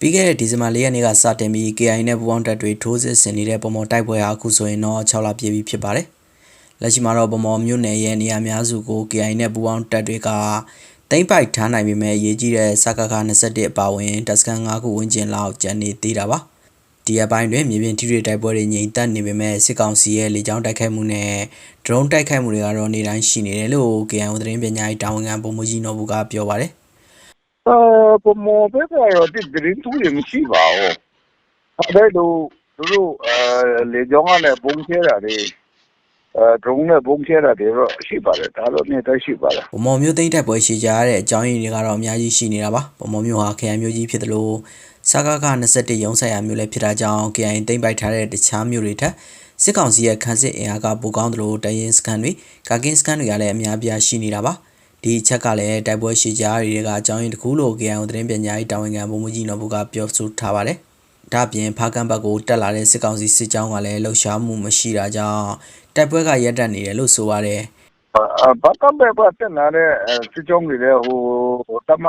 ပြီးခဲ့တဲ့ဒီဇင်ဘာ၄ရက်နေ့ကစတင်ပြီး KI နဲ့ပူးပေါင်းတပ်တွေထိုးစစ်ဆင်နေတဲ့ပုံမော်တိုက်ပွဲဟာအခုဆိုရင်တော့6လပြည့်ပြီဖြစ်ပါတယ်။လက်ရှိမှာတော့ပုံမော်မြို့နယ်ရဲ့နေရာများစုကို KI နဲ့ပူးပေါင်းတပ်တွေကတိမ့်ပိုက်ထားနိုင်ပေမဲ့အရေးကြီးတဲ့စကခ21အပါအဝင်တပ်စခန်း5ခုဝန်းကျင်လောက်ကျန်နေသေးတာပါ။ဒီအပိုင်းတွင်မြေပြင်ထိတွေ့တိုက်ပွဲတွေငြိမ်သက်နေပေမဲ့စစ်ကောင်စီရဲ့လေကြောင်းတိုက်ခိုက်မှုနဲ့ drone တိုက်ခိုက်မှုတွေကတော့နေတိုင်းရှိနေတယ်လို့ KI သတင်းပညာရေးတာဝန်ခံပုံမှန်ကြီးနော်ဘူးကပြောပါတယ်။ အဲပုံမော်ဘက်ကတော့ဒီဂရင်းတူးရင်မရှိပါဘူးအဲဒါတို့တို့အဲလေကြောင်းကလည်းပုံချတာတွေအဲ drone နဲ့ပုံချတာတွေတော့ရှိပါတယ်ဒါတော့နေတိုင်းရှိပါတယ်။ဗမော်မျိုးသိန်းတက်ပွဲရှိကြရတဲ့အကြောင်းရင်းတွေကတော့အများကြီးရှိနေတာပါ။ဗမော်မျိုးဟာခရိုင်မျိုးကြီးဖြစ်တယ်လို့စကားက21ရုံးဆိုင်ရာမျိုးလည်းဖြစ်တာကြောင့် KI သိမ့်ပိုက်ထားတဲ့တခြားမျိုးတွေထက်စစ်ကောင်စီရဲ့ခန်းစစ်အင်အားကပိုကောင်းတယ်လို့တရင်စကန်တွေကာကင်းစကန်တွေကလည်းအများပြားရှိနေတာပါ။ ဒီအချက်ကလည်းတိုက်ပွဲရှိကြရတွေကအကြောင်းရင်းတစ်ခုလို့ KI သတင်းပညာရေးတာဝန်ခံဗိုလ်မှူးကြီးနော်ဘူကပြောဆိုထားပါတယ်။ဒါ့အပြင်ဖားကန့်ဘက်ကိုတက်လာတဲ့စစ်ကောင်စီစစ်ကြောင်းကလည်းလှုပ်ရှားမှုမရှိတာကြောင့်တိုက်ပွဲကရပ်တန့်နေတယ်လို့ဆိုပါတယ်။အဲဘာကဘက်ပါတက်လာတဲ့စစ်ကြောင်းတွေလည်းဟိုတမ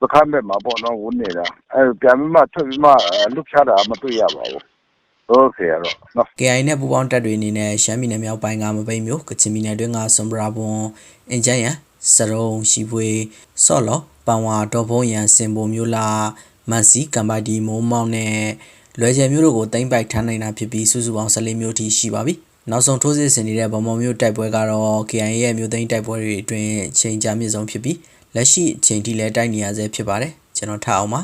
ပခမ်းဘက်မှာပေါ့နော်ဝင်နေတာအဲပြန်ပြီးမှထွက်ပြီးမှလွတ်ချတာမတွေ့ရပါဘူး ဟုတ်ကဲ့တော့နော် KI နဲ့ပူးပေါင်းတပ်တွေအနေနဲ့ရှမ်းပြည်နယ်မြောက်ပိုင်းကမပိတ်မျိုးကချင်ပြည်နယ်တွင်းကဆွမ်ဘရာဘွန်အင်ဂျန်ရန်စရုံရှိပွေဆော့လော်ပန်ဝါဒေါ်ဖုံးရန်စင်ပုံမျိုးလာမန်စီကမ်ဘာဒီမိုးမောင်းနဲ့လွယ်ကျယ်မျိုးတို့ကိုတင်ပိုက်ထမ်းနိုင်တာဖြစ်ပြီးစုစုပေါင်း14မျိုးထိရှိပါပြီနောက်ဆုံးထိုးစစ်ဆင်နေတဲ့ဗမော်မျိုးတိုက်ပွဲကတော့ KI ရဲ့မျိုးသိန်းတိုက်ပွဲတွေအတွင်းအချိန်ကြာမြင့်ဆုံးဖြစ်ပြီးလက်ရှိအချိန်ထိလည်းတိုက်နေရဆဲဖြစ်ပါတယ်ကျွန်တော်ထအောင်ပါ